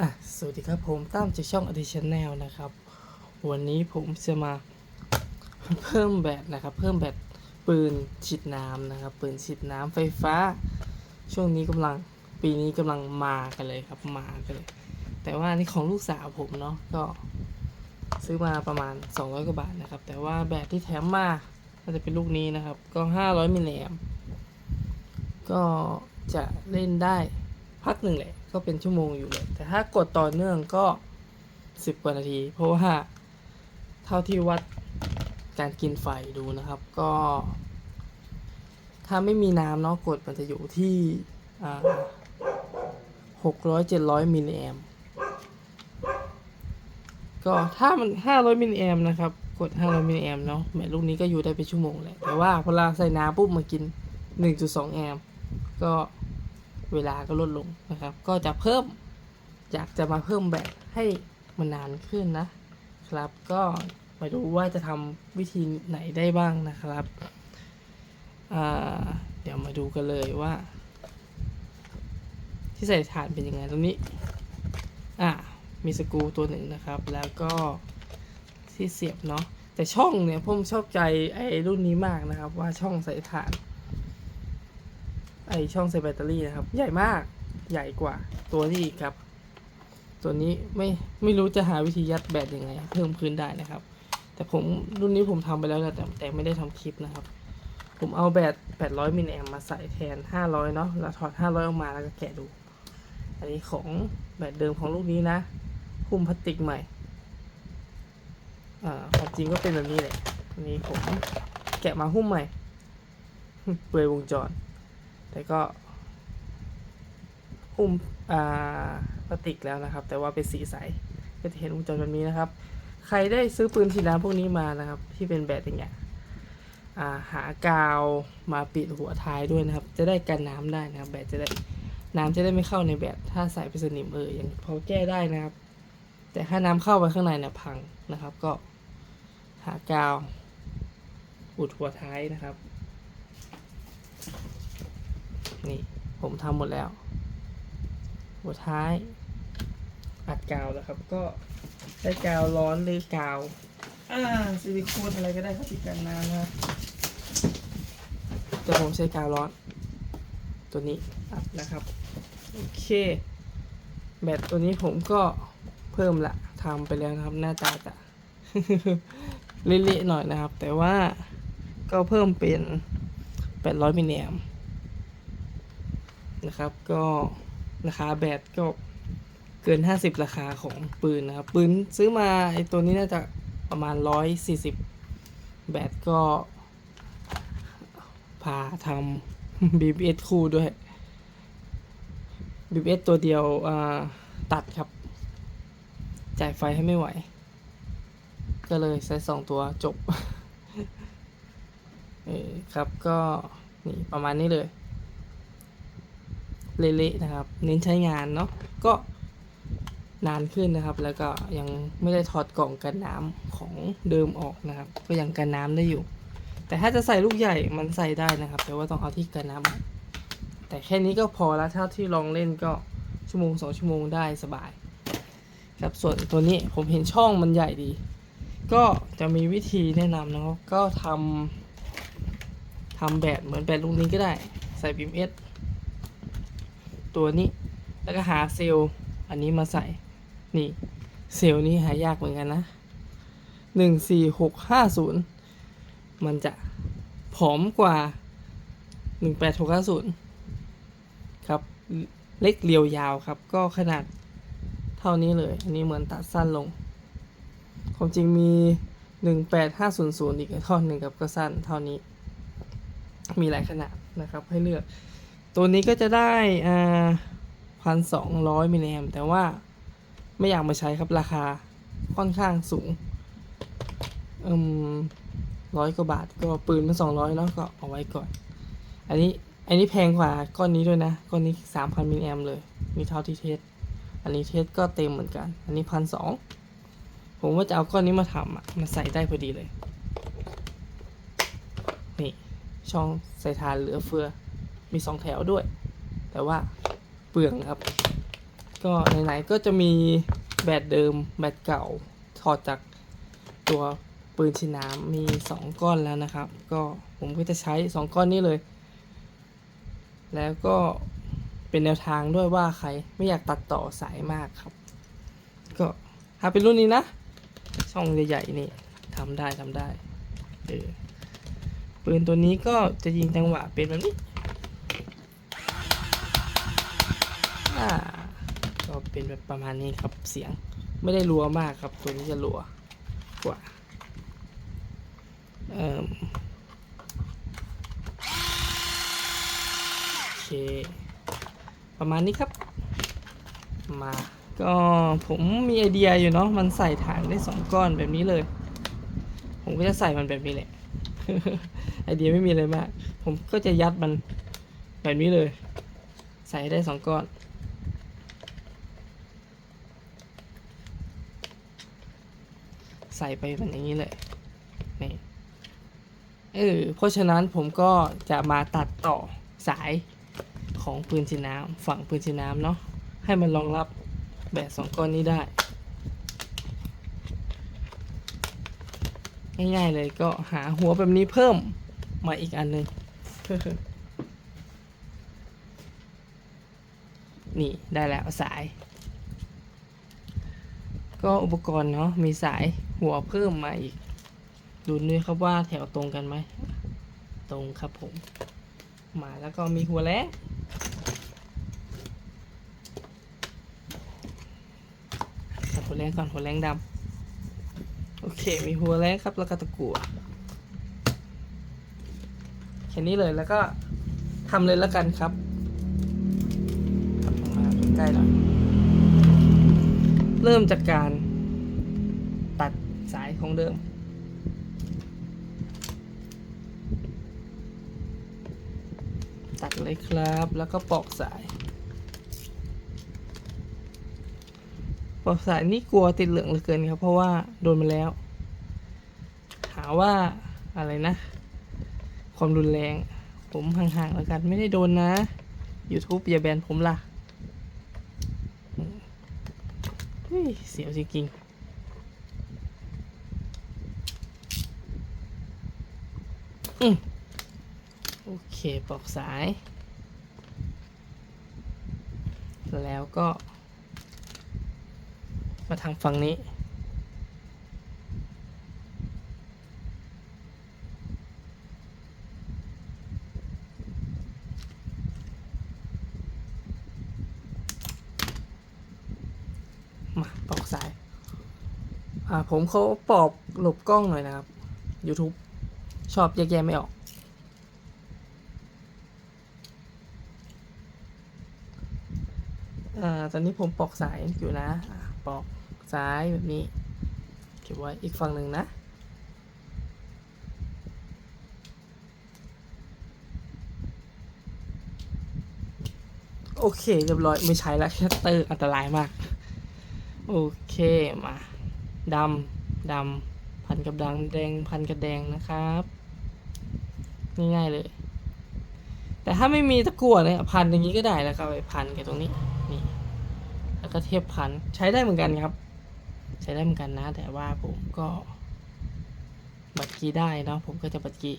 อะสวัสดีครับผมตั้มจากช่อง Additional นะครับ วันนี้ผมจะมาเพิ่มแบตนะครับ เพิ่มแบตปืนฉีดน้ำนะครับ ปืนฉีดน้ำไฟฟ้า ช่วงนี้กำลังปีนี้กำลังมากันเลยครับมากันเลย แต่ว่านี่ของลูกสาวผมเนาะก็ซื้อมาประมาณ 200 กว่าบาทนะครับ แต่ว่าแบตที่แถมมาก็จะเป็นลูกนี้นะครับ ก็ 500มิลลิแอมก็จะเล่นได้ พักหนึ่งแหละ ก็เป็นชั่วโมงอยู่เลยแต่ถ้ากดต่อเนื่องก็สิบกว่านาที เพราะว่าเท่าที่วัดการกินไฟดูนะครับ ก็ ถ้าไม่มีน้ำเนาะกดมันจะอยู่ที่หกร้อยเจ็ดร้อยมิลลิแอมก็ถ้ามันห้าร้อยมิลลิแอมนะครับ กดห้าร้อยมิลลิแอมเนาะแบตลูกนี้ก็อยู่ได้เป็นชั่วโมงแหละแต่ว่าพอเวลาใส่น้ำปุ๊บมากินหนึ่งจุดสองแอมก็ เวลาก็ลดลงนะครับ ก็จะเพิ่มอยากจะมาเพิ่มแบตให้มันนานขึ้นนะครับ ก็มาดูว่าจะทำวิธีไหนได้บ้างนะครับเดี๋ยวมาดูกันเลยว่า ที่ใส่ถ่านเป็นยังไงตรงนี้อ่ามีสกูตัวหนึ่งนะครับ แล้วก็ที่เสียบเนาะแต่ช่องเนี่ยผมชอบใจไอ้รุ่นนี้มากนะครับ ว่าช่องใส่ถ่าน ไอช่องใส่แบตเตอรี่นะครับ ใหญ่มากใหญ่กว่าตัวนี้อีกครับ ตัวนี้ไม่ไม่รู้จะหาวิธียัดแบตยังไง เพิ่มขึ้นได้นะครับ แต่ผมรุ่นนี้ผมทำไปแล้วนะแต่แต่ไม่ได้ทำคลิปนะครับ ผมเอาแบต 800 มิลลิแอมมาใส่แทน 500 เนาะแล้วถอด 500 ออกมาแล้วก็แกะดู อันนี้ของแบตเดิมของลูกนี้นะหุ้มพลาสติกใหม่อ่าความจริงก็เป็นแบบนี้แหละอันนี้ผมแกะมาหุ้มใหม่เปลือยวงจร แต่ก็หุ้มอ่าพลาสติกแล้วนะครับ แต่ว่าเป็นสีใสก็จะเห็นวงจรแบบนี้นะครับ ใครได้ซื้อปืนฉีดน้ำพวกนี้มานะครับ ที่เป็นแบตอย่างเงี้ยาหากาวมาปิดหัวท้ายด้วยนะครับ จะได้กันน้ำได้นะครับ แบตจะได้น้ำจะได้ไม่เข้าในแบตถ้าใส่ไปสนิมเออยังพอแก้ได้นะครับ แต่ถ้าน้ำเข้าไปข้างในเนี่ยพังนะครับ ก็หากาวอุดหัวท้ายนะครับ นี่ผมทำหมดแล้ว หัวท้ายอัดกาวแล้วครับ ก็ได้กาวร้อนหรือกาว อ่าซิลิโคนอะไรก็ได้ครับที่กันน้ำนะครับแต่ผมใช้กาวร้อน ตัวนี้อัดนะครับ โอเค แบตตัวนี้ผมก็เพิ่มละทำไปแล้วนะครับ หน้าตาจะเละๆหน่อยนะครับ แต่ว่าก็เพิ่มเป็น 800มิลลิแอม นะครับ ก็ราคาแบตก็เกิน 50 ราคาของปืนนะครับ ปืนซื้อมาไอตัวนี้น่าจะประมาณ 140 แบตก็พาทำ BBS คู่ด้วย BBS ตัวเดียวตัดครับ จ่ายไฟให้ไม่ไหว ก็เลยใช้สองตัวจบ เออครับก็นี่ประมาณนี้เลย เละๆนะครับ เน้นใช้งานเนาะก็นานขึ้นนะครับ แล้วก็ยังไม่ได้ถอดกล่องกันน้ำของเดิมออกนะครับ ก็ยังกันน้ำได้อยู่ แต่ถ้าจะใส่ลูกใหญ่มันใส่ได้นะครับ แต่ว่าต้องเอาที่กันน้ำออกแต่แค่นี้ก็พอแล้วถ้าที่ลองเล่นก็ชั่วโมงสองชั่วโมงได้สบาย ครับส่วนตัวนี้ผมเห็นช่องมันใหญ่ดี ก็จะมีวิธีแนะนำนะครับก็ทำทำแบบเหมือนแบบลูกนี้ก็ได้ใส่บิมเอส ตัวนี้ แล้วก็หาเซลล์อันนี้มาใส่ นี่ เซลล์นี้หายากเหมือนกันนะหนึ่งสี่หกห้าศูนย์มันจะผอมกว่าหนึ่งแปดหกห้าศูนย์ครับ เล็กเรียวยาวครับ ก็ขนาดเท่านี้เลย อันนี้เหมือนตัดสั้นลง ความจริงมีหนึ่งแปดห้าศูนย์ศูนย์อีกท่อนหนึ่งครับก็สั้นเท่านี้ มีหลายขนาดนะครับให้เลือก ตัวนี้ก็จะได้อ่าพันสองร้อยมิลลิแอมแต่ว่าไม่อยากมาใช้ครับราคาค่อนข้างสูงอืมร้อยกว่าบาทก็ปืนมันสองร้อยแล้วก็เอาไว้ก่อน อันนี้อันนี้แพงกว่าก้อนนี้ด้วยนะก้อนนี้สามพันมิลลิแอมเลย มีเท่าที่เทสอันนี้เทสก็เต็มเหมือนกัน อันนี้พันสองผมว่าจะเอาก้อนนี้มาทำอะมาใส่ได้พอดีเลย นี่ช่องใส่ทานเหลือเฟือ มีสองแถวด้วย แต่ว่าเปลืองครับ ก็ไหนๆก็จะมีแบตเดิมแบตเก่าถอดจากตัวปืนฉีดน้ำมีสองก้อนแล้วนะครับ ก็ผมก็จะใช้สองก้อนนี้เลย แล้วก็เป็นแนวทางด้วยว่าใครไม่อยากตัดต่อสายมากครับ ก็ถ้าเป็นรุ่นนี้นะ ช่องใหญ่ๆนี่ทำได้ทำได้เออปืนตัวนี้ก็จะยิงจังหวะเป็นแบบนี้อ่า ก็เป็นแบบประมาณนี้ครับเสียงไม่ได้รัวมากครับ ตัวนี้จะรัวกว่าเอิ่มโอเค ประมาณนี้ครับ มาก็ผมมีไอเดียอยู่เนาะมันใส่ฐานได้สองก้อนแบบนี้เลย ผมก็จะใส่มันแบบนี้แหละ ไอเดียไม่มีอะไรมาก ผมก็จะยัดมันแบบนี้เลย ใส่ได้สองก้อน ส่ไปมันอย่างนี้เลยนี่เออเพราะฉะนั้นผมก็จะมาตัดต่อสายของปืนฉีดน้ำฝั่งปืนฉีดน้ำเนาะให้มันรองรับแบบสองก้อนนี้ได้ ง่ายๆเลยก็หาหัวแบบนี้เพิ่มมาอีกอันหนึงนี่ได้แล้วสาย ก็อุปกรณ์เนาะมีสาย หัวเพิ่มมาอีก ดูด้วยครับว่าแถวตรงกันไหม ตรงครับผม มาแล้วก็มีหัวแล้งหัวแรงก่อนหัวแรงดำโอเค มีหัวแรงครับแล้วก็ตะกั่วแค่นี้เลยแล้วก็ทำเลยแล้วกันครับทำมาใกล้ๆหน่อยเริ่มจากการ เดิม ตัดเลยครับแล้วก็ปอกสาย ปอกสายนี่กลัวติดเหลืองเหลือเกินครับ เพราะว่าโดนมาแล้ว หาว่าอะไรนะ ความรุนแรง ผมห่างๆแล้วกันไม่ได้โดนนะ YouTube อย่าแบนผมล่ะเฮ้ยเสียวจริงๆ อืมโอเคปอกสาย แล้วก็ มาทางฝั่งนี้ มาปอกสาย อ่าผมเขาปอกหลบกล้องหน่อยนะครับ YouTube ชอบแยกแยะไม่ออก อ่า ตอนนี้ผมปอกสายอยู่นะอ่าปอกซ้ายแบบนี้ เก็บไว้อีกฝั่งหนึ่งนะ โอเคเรียบร้อยไม่ใช้แล้วแคตเตอร์อันตรายมาก โอเคมาดำดำพันกับดำแดงพันกับแดงนะครับ ง่ายๆเลย แต่ถ้าไม่มีตะกั่วเนี่ยพันอย่างนี้ก็ได้แล้วก็ไปพันกับตรงนี้นี่ แล้วก็เทียบพันใช้ได้เหมือนกันครับ ใช้ได้เหมือนกันนะ แต่ว่าผมก็บัตรกีได้เนาะผมก็จะบัตรกี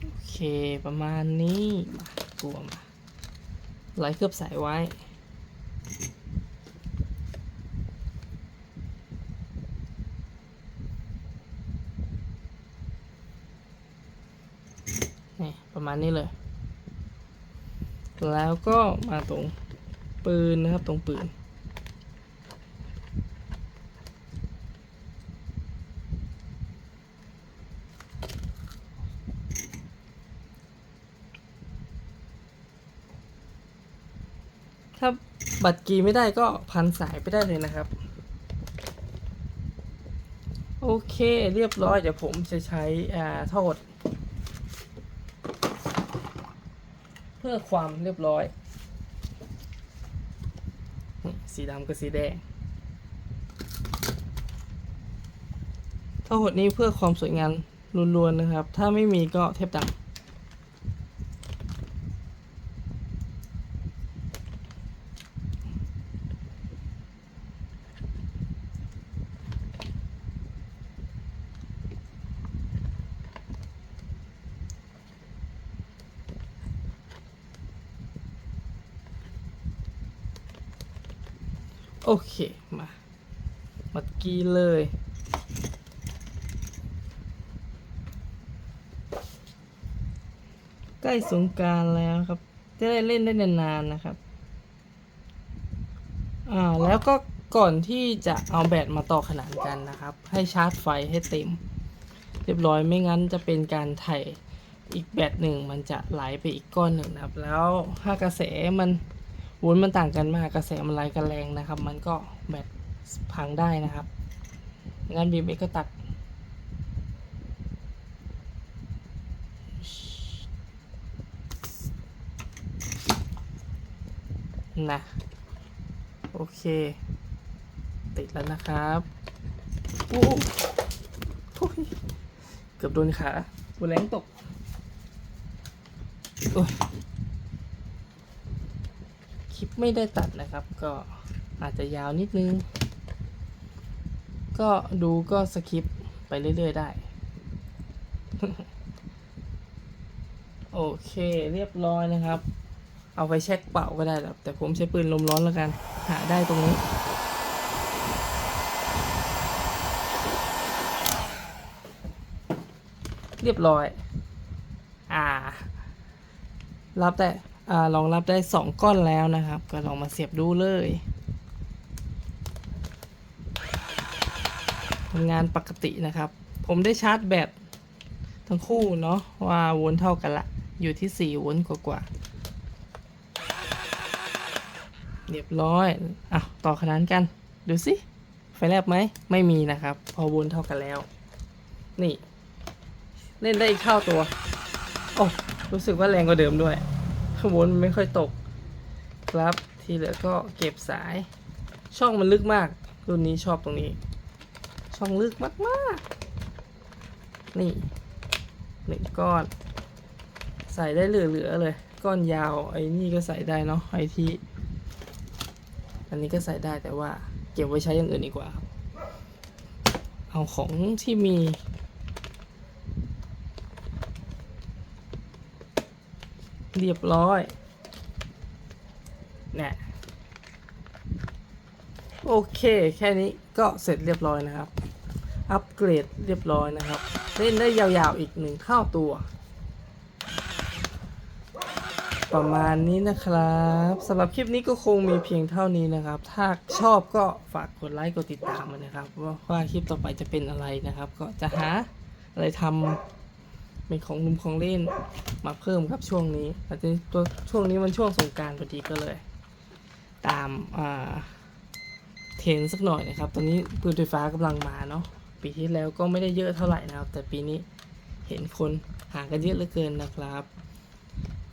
โอเคประมาณนี้มากลัวมาไหลเคลือบสายไว้ นี่ ประมาณนี้เลย แล้วก็มาตรงปืนนะครับตรงปืน ถ้าบัตรกีไม่ได้ก็พันสายไปได้เลยนะครับ โอเคเรียบร้อยเดี๋ยวผมจะใช้อ่าทอด พื่อความเรียบร้อย สีดำกับสีแดงถ้าหดนี้เพื่อความสวยงามลวนๆนะครับ ถ้าไม่มีก็เทปดำ โอเค มามัดกี้เลย ใกล้สงการแล้วครับ จะได้เล่นได้นานๆนะครับ อ่า แล้วก็ก่อนที่จะเอาแบตมาต่อขนานกันนะครับ ให้ชาร์จไฟให้เต็ม เรียบร้อยไม่งั้นจะเป็นการไถ่อีกแบตหนึ่งมันจะไหลไปอีกก้อนหนึ่งนะครับ แล้วถ้ากระแสมัน วนมันต่างกันมากกระแสมันไหลกันแรงนะครับ มันก็แบตพังได้นะครับงั้นบีมก็ตัด นะ โอเค ติดแล้วนะครับโอ้โหเกือบโดนขาบัวแรงตก โอ้ย ลิปไม่ได้ตัดนะครับ ก็อาจจะยาวนิดนึง ก็ดูก็สคิปไปเรื่อยๆได้ โอเคเรียบร้อยนะครับ เอาไปเช็คเป่าก็ได้ครับแต่ผมใช้ปืนลมร้อนแล้วกัน หาได้ตรงนี้ เรียบร้อย อ่า รับได้ อ่าลองรับได้สองก้อนแล้วนะครับ ก็ลองมาเสียบดูเลยทำงานปกตินะครับ ผมได้ชาร์จแบตทั้งคู่เนาะว่าโวลต์เท่ากันละ อยู่ที่ 4 โวลต์กว่าๆเรียบร้อยอะต่อขนานกัน ดูสิ ไฟแลบไหม ไม่มีนะครับ พอวลต์เท่ากันแล้ว นี่ เล่นได้อีกเท่าตัว โอ้ รู้สึกว่าแรงกว่าเดิมด้วย ข้างบนไม่ค่อยตกครับที่เหลือก็เก็บสาย ช่องมันลึกมาก รุ่นนี้ชอบตรงนี้ ช่องลึกมากๆ นี่หนึ่งก้อน ใส่ได้เหลือๆเลย ก้อนยาวไอ้นี่ก็ใส่ได้เนาะไอที่อันนี้ก็ใส่ได้แต่ว่าเก็บไว้ใช้อย่างอื่นดีกว่าครับเอาของที่มี เรียบร้อยเนี่ยโอเคแค่นี้ก็เสร็จเรียบร้อยนะครับ อัปเกรดเรียบร้อยนะครับ เล่นได้ยาวๆอีกหนึ่งเท่าตัว ประมาณนี้นะครับสำหรับคลิปนี้ก็คงมีเพียงเท่านี้นะครับ ถ้าชอบก็ฝากกดไลค์กดติดตามมันนะครับ ว่าคลิปต่อไปจะเป็นอะไรนะครับ ก็จะหาอะไรทำ เป็นของนุ่มของเล่นมาเพิ่มครับช่วงนี้แต่ทีนี้ตัวช่วงนี้มันช่วงสงการพอดีก็เลย ตามอ่าเทรนสักหน่อยนะครับ ตอนนี้ปืนไฟฟ้ากำลังมาเนาะปีที่แล้วก็ไม่ได้เยอะเท่าไหร่นะครับ แต่ปีนี้เห็นคนหากันเยอะเหลือเกินนะครับ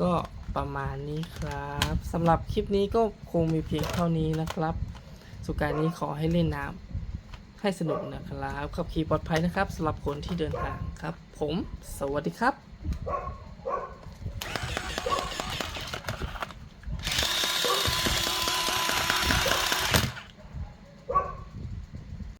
ก็ประมาณนี้ครับสำหรับคลิปนี้ก็คงมีเพียงเท่านี้นะครับ สุการนี้ขอให้เล่นน้ำ ให้สนุกนะครับขับขี่ปลอดภัยนะครับสำหรับคนที่เดินทางครับ ผม สวัสดีครับ